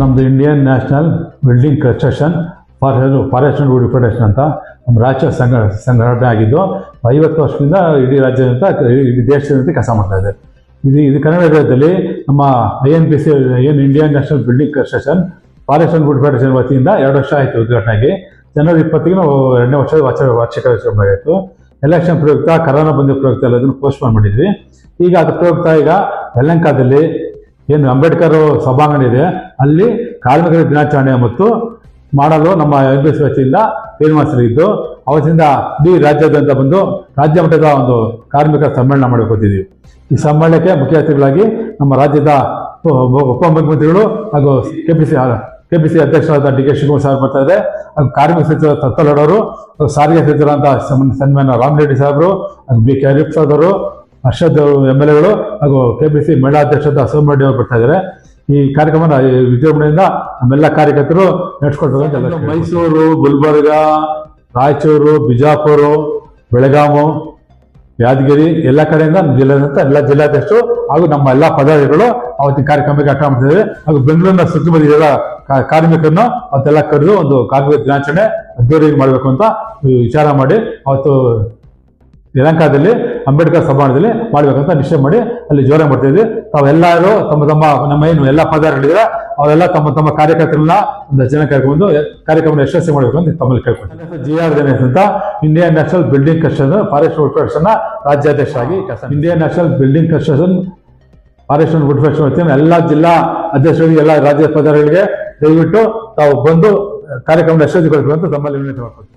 ನಮ್ಮದು Indian national building construction for forest wood federation ಅಂತ ನಮ್ಮ ರಾಜ್ಯ ಸಂಘ ಸಂಘಟನೆ ಆಗಿದ್ದು, ಐವತ್ತು ವರ್ಷದಿಂದ ಇಡೀ ರಾಜ್ಯದಂತ ಇಡೀ ದೇಶದಂತೆ ಕೆಲಸ ಮಾಡ್ತಾ ಇದೆ. ಇದು ಇದು ಕನ್ನಡ ರಾಜ್ಯದಲ್ಲಿ ನಮ್ಮ ಐ ಎನ್ ಪಿ ಸಿ ಏನು Indian national building construction forest and wood federation ವತಿಯಿಂದ ಎರಡು ವರ್ಷ ಆಯಿತು ಉದ್ಘಾಟನೆ ಆಗಿ. ಜನವರಿ ಇಪ್ಪತ್ತಿಗೆ ನಾವು ಎರಡನೇ ವರ್ಷದ ವಾರ್ಷಿಕ ಕಾರ್ಯಕ್ರಮ ಆಯಿತು. ಎಲೆಕ್ಷನ್ ಪ್ರಯುಕ್ತ ಕರೋನಾ ಬಂದ ಪ್ರಯುಕ್ತ ಎಲ್ಲದನ್ನು ಪೋಸ್ಟ್ಪೋನ್ ಮಾಡಿದ್ವಿ. ಈಗ ಅದು ಪ್ರಯುಕ್ತ ಈಗ ಯಲಹಂಕದಲ್ಲಿ ಏನು ಅಂಬೇಡ್ಕರ್ ಸಭಾಂಗಣ ಇದೆ ಅಲ್ಲಿ ಕಾರ್ಮಿಕರ ದಿನಾಚರಣೆ ಮತ್ತು ಮಾಡಲು ನಮ್ಮ ಎಂ ಪಿ ವತಿಯಿಂದ ತೀರ್ಮಾನಿಸಿದ್ದು ಅವತ್ತಿಂದ ಇಡೀ ರಾಜ್ಯಾದ್ಯಂತ ಬಂದು ರಾಜ್ಯ ಮಟ್ಟದ ಒಂದು ಕಾರ್ಮಿಕರ ಸಮ್ಮೇಳನ ಮಾಡಿಕೊತಿದ್ವಿ ಈ ಸಮ್ಮೇಳನಕ್ಕೆ ಮುಖ್ಯ ಅತಿಥಿಗಳಾಗಿ ನಮ್ಮ ರಾಜ್ಯದ ಉಪ- ಉಪಮುಖ್ಯಮಂತ್ರಿಗಳು ಹಾಗೂ K P C K P C ಅಧ್ಯಕ್ಷರಾದ ಡಿ ಕೆ ಶಿವಕುಮಾರ್ ಸರ್ ಬರ್ತಾ ಇದೆ ಹಾಗೂ ಕಾರ್ಮಿಕ ಸಚಿವ ತತ್ತಲಡವರು ಸಾರಿಗೆ ಸಚಿವರಾದ ಸನ್ಮಾನ ರಾಮ್ ರೆಡ್ಡಿ ಸಾಹೇಬರು ಹಾಗೂ ಬಿ ಕೆ ಹರಿಪ್ ಅವರು ಹರ್ಷದ್ ಎಂ ಎಲ್ ಎಗಳು ಹಾಗೂ ಕೆ ಪಿ ಸಿ ಮಹಿಳಾ ಅಧ್ಯಕ್ಷ ಸೋಮರೆಡ್ಡಿ ಅವರು ಬರ್ತಾ ಇದ್ದಾರೆ. ಈ ಕಾರ್ಯಕ್ರಮನ, ಈ ವಿಜೃಂಭಣೆಯಿಂದ ನಮ್ಮೆಲ್ಲ ಕಾರ್ಯಕರ್ತರು ನಡೆಸ್ಕೊಳ್ತಾರೆ ಮೈಸೂರು, ಗುಲ್ಬರ್ಗ, ರಾಯಚೂರು, ಬಿಜಾಪುರ, ಬೆಳಗಾಮು, ಯಾದಗಿರಿ ಎಲ್ಲ ಕಡೆಯಿಂದ ಜಿಲ್ಲೆಯಾದ್ಯಂತ ಎಲ್ಲ ಜಿಲ್ಲಾಧ್ಯಕ್ಷರು ಹಾಗೂ ನಮ್ಮ ಎಲ್ಲ ಪದಾಧಿಕಾರಿಗಳು ಅವತ್ತಿನ ಕಾರ್ಯಕ್ರಮಕ್ಕೆ ಅಟ ಮಾಡ್ತಿದ್ದಾರೆ ಹಾಗೂ ಬೆಂಗಳೂರಿನ ಸುತ್ತಮುತ್ತ ಎಲ್ಲ ಕಾರ್ಮಿಕರನ್ನು ಅವತ್ತೆಲ್ಲ ಕರೆದು ಒಂದು ಕಾರ್ಮಿಕ ದಿನಾಚರಣೆ ಅದ್ದೂರಿಗೆ ಮಾಡಬೇಕು ಅಂತ ವಿಚಾರ ಮಾಡಿ ಅವತ್ತು ಯಲಹಂಕದಲ್ಲಿ ಅಂಬೇಡ್ಕರ್ ಸಭಾಂಗಣದಲ್ಲಿ ಮಾಡಬೇಕಂತ ನಿಶ್ಚಯ ಮಾಡಿ ಅಲ್ಲಿ ಜೋರ ಮಾಡ್ತಾ ಇದ್ವಿ. ತಾವೆಲ್ಲರೂ ತಮ್ಮ ತಮ್ಮ ನಮ್ಮ ಏನು ಎಲ್ಲ ಪದಾರ್ಗಳಿದ್ರೆ ಅವರೆಲ್ಲ ತಮ್ಮ ತಮ್ಮ ಕಾರ್ಯಕರ್ತರನ್ನ ಒಂದು ಜನ ಕರ್ಕೊಂಡು ಕಾರ್ಯಕ್ರಮ ಯಶಸ್ವಿ ಮಾಡಬೇಕು ಅಂತ ತಮ್ಮಲ್ಲಿ ಕೇಳ್ಕೊಂಡು ಜಿ ಆರ್ ದಿನೇಶ್ ಅಂತ Indian national building construction forest wood federation ರಾಜ್ಯಾಧ್ಯಕ್ಷರಾಗಿ ಕೆಲಸ Indian national building construction forest and wood federation ವತಿಯಿಂದ ಎಲ್ಲ ಜಿಲ್ಲಾ ಅಧ್ಯಕ್ಷರಿಗೆ ಎಲ್ಲ ರಾಜ್ಯ ಪದಾರ್ಗಳಿಗೆ ದಯವಿಟ್ಟು ತಾವು ಬಂದು ಕಾರ್ಯಕ್ರಮ ಯಶಸ್ವಿಗೊಳಿಸಬೇಕು ಅಂತ ತಮ್ಮಲ್ಲಿ ವಿನಂತಿ ಮಾಡ್ಕೊಳ್ತೀನಿ